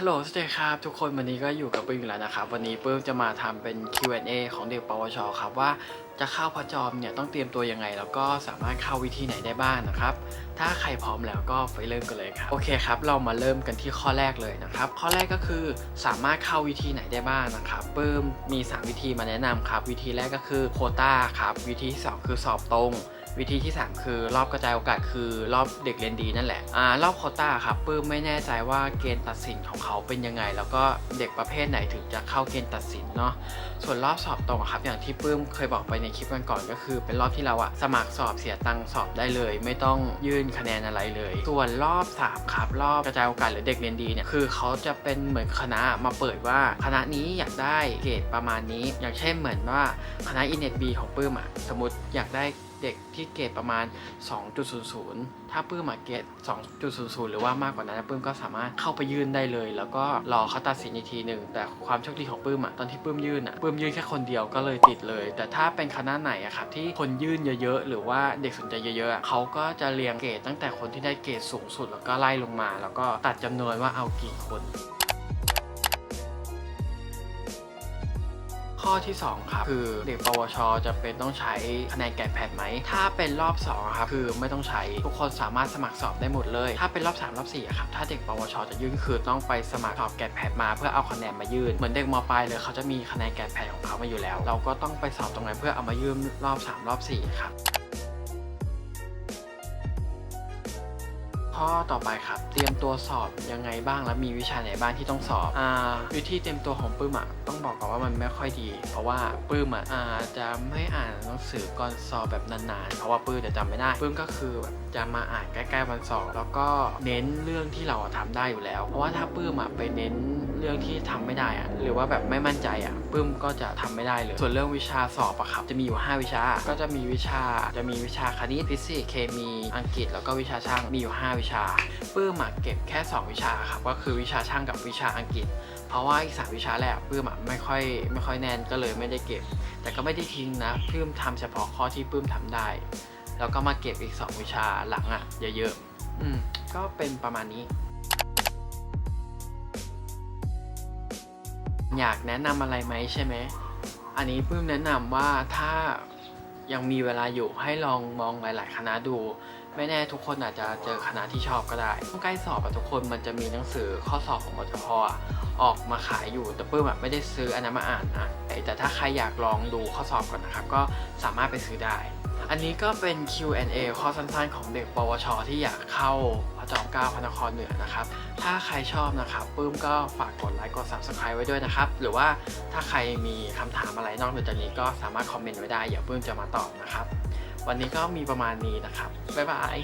ฮัลโหลสวัสดีครับ ทุกคนวันนี้ก็อยู่กับปื้มอีกแล้วนะครับ วันนี้ปื้มจะมาทำเป็น Q&A ของเด็กปวชครับว่าจะเข้าพจอมเนี่ยต้องเตรียมตัวยังไง แล้วก็สามารถเข้าวิธีไหนได้บ้างนะครับ ถ้าใครพร้อมแล้วก็ไปเริ่มกันเลยครับโอเคครับ เรามาเริ่มกันที่ข้อแรกเลยนะครับ ข้อแรกก็คือสามารถเข้าวิธีไหนได้บ้างนะครับปื้มมี 3 วิธีมาแนะนำครับ วิธีแรกก็คือโคต้าครับวิธีที่สองคือสอบตรง วิธีที่ 3 คือ รอบกระจายโอกาสคือรอบเด็กเรียนดีนั่นแหละอ่ารอบโควต้าครับปื้มไม่แน่ใจว่าเกณฑ์ตัดสินของเขาเป็นยังไง แล้วก็เด็กประเภทไหนถึงจะเข้าเกณฑ์ตัดสินเนาะส่วนรอบสอบตรงครับอย่างที่ปื้มเคยบอกไปในคลิปกันก่อนก็คือ เป็นรอบที่เราอะสมัครสอบเสียตังค์สอบได้เลย ไม่ต้องยื่นคะแนนอะไรเลย ส่วนรอบ3ครับรอบกระจายโอกาสหรือเด็กเรียนดีเนี่ยคือเขาจะเป็นเหมือนคณะมาเปิดว่าคณะนี้อยากได้เกรดประมาณนี้ อย่างเช่นเหมือนว่าคณะอินเน็ตบีของปื้มอะสมมติอยากได้ เด็กที่เกรดประมาณ 2.00 ถ้าปื้มอะเกรด2.00 หรือว่ามากกว่านั้นปื้มก็สามารถเข้าไปยื่นได้เลย แล้วก็รอเขาตัดสินอีกทีหนึ่งแต่ความโชคดีของปื้มอะตอนที่ปื้มยื่นอะปื้มยื่นแค่คนเดียวก็เลยติดเลย แต่ถ้าเป็นคณะไหนอะครับที่คนยื่นเยอะๆ หรือว่าเด็กสนใจเยอะๆเขาก็จะเรียงเกรดตั้งแต่คนที่ได้เกรดสูงสุดแล้วก็ไล่ลงมา แล้วก็ตัดจำนวนว่าเอากี่คน ข้อที่ 2 ครับ คือเด็กปวช จะเป็นต้องใช้คะแนนแกะแพดไหม ถ้าเป็นรอบ2อะครับคือไม่ต้องใช้ทุกคนสามารถสมัครสอบได้หมดเลย ถ้าเป็นรอบ 3 รอบ4ครับถ้าเด็กปวช จะยื่นคือต้องไปสมัครสอบแกะแพดมาเพื่อเอาคะแนนมายื่นเหมือนเด็กมปลายเลยเขาจะมีคะแนนแกะแพดของเขามาอยู่แล้ว เราก็ต้องไปสอบตรงนั้นเพื่อเอามายื่นรอบ 3 รอบ4ครับ ข้อต่อไปครับ เตรียมตัวสอบยังไงบ้างและมีวิชาไหนบ้างที่ต้องสอบอ่าวิธีเตรียมตัวของปื้มอะต้องบอกก่อนว่ามันไม่ค่อยดี เพราะว่าปื้มอะอาจะไม่อ่านหนังสือก่อนสอบแบบนานๆ เพราะว่าปื้มจะจำไม่ได้ปื้มก็คือแบบจะมาอ่านใกล้ๆวันสอบแล้วก็เน้นเรื่องที่เราอะทำได้อยู่แล้ว เพราะว่าถ้าปื้มอะไปเน้น เรื่องที่ทำไม่ได้อะหรือว่าแบบไม่มั่นใจอะปื้มก็จะทำไม่ได้เลย ส่วนเรื่องวิชาสอบอะครับจะมีอยู่ 5 วิชา ก็จะมีวิชาจะมีวิชาคณิตฟิสิกส์เคมีอังกฤษ แล้วก็วิชาช่างมีอยู่ 5 วิชาปื้มอะเก็บแค่ 2 วิชาครับก็คือวิชาช่างกับวิชาอังกฤษ เพราะว่าอีกสามวิชาแรกปื้มอะไม่ค่อยไม่ค่อยแน่นก็เลยไม่ได้เก็บ แต่ก็ไม่ได้ทิ้งนะปื้มทำเฉพาะข้อที่ปื้มทำได้ แล้วก็มาเก็บอีก 2 วิชาหลังอะเยอะๆอืมก็เป็นประมาณนี้ อยากแนะนำอะไรไหมใช่ไหม อันนี้ปื้มแนะนำว่าถ้ายังมีเวลาอยู่ให้ลองมองหลาย ๆ คณะดู ไม่แน่ทุกคนอาจจะเจอคณะที่ชอบก็ได้ใกล้สอบอะทุกคนมันจะมีหนังสือข้อสอบของมทพอะออกมาขายอยู่แต่ปื้มอะไม่ได้ซื้ออันนั้นมาอ่านนะแต่ถ้าใครอยากลองดูข้อสอบก่อนนะครับ ก็สามารถไปซื้อได้ อันนี้ก็เป็น Q&A ข้อสั้นๆ ของเด็ก ปวช ที่อยากเข้าพระจอมเกล้าพระนครเหนือนะครับ ถ้าใครชอบนะครับปื้มก็ฝากกดไลค์กด Subscribe ไว้ด้วยนะครับ หรือว่าถ้าใครมีคำถามอะไรนอกเหนือจากนี้ก็สามารถคอมเมนต์ไว้ได้เดี๋ยวปื้มจะมาตอบนะครับ วันนี้ก็มีประมาณนี้นะครับ บ๊ายบาย